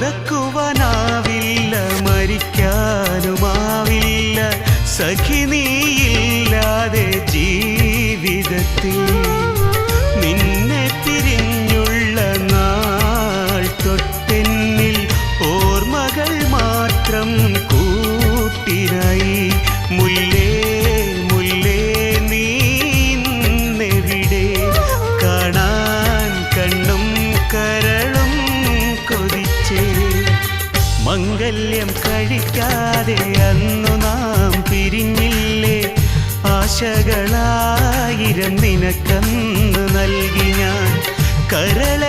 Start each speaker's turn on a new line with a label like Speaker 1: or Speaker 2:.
Speaker 1: മറക്കുവാനാവില്ല മരിക്കാനുമാവില്ല. സഖി നീയില്ലാതെ ജീവിതത്തിൽ നിന്നെ തിരിഞ്ഞുള്ള നാൾ തൊട്ടെന്നിൽ ഓർമ്മകൾ മാത്രം മംഗല്യം കഴിക്കാതെ അന്നു നാം പിരിഞ്ഞില്ലേ? ആശകളായിരം നിനക്കന്ന് നൽകി ഞാൻ. കരളെ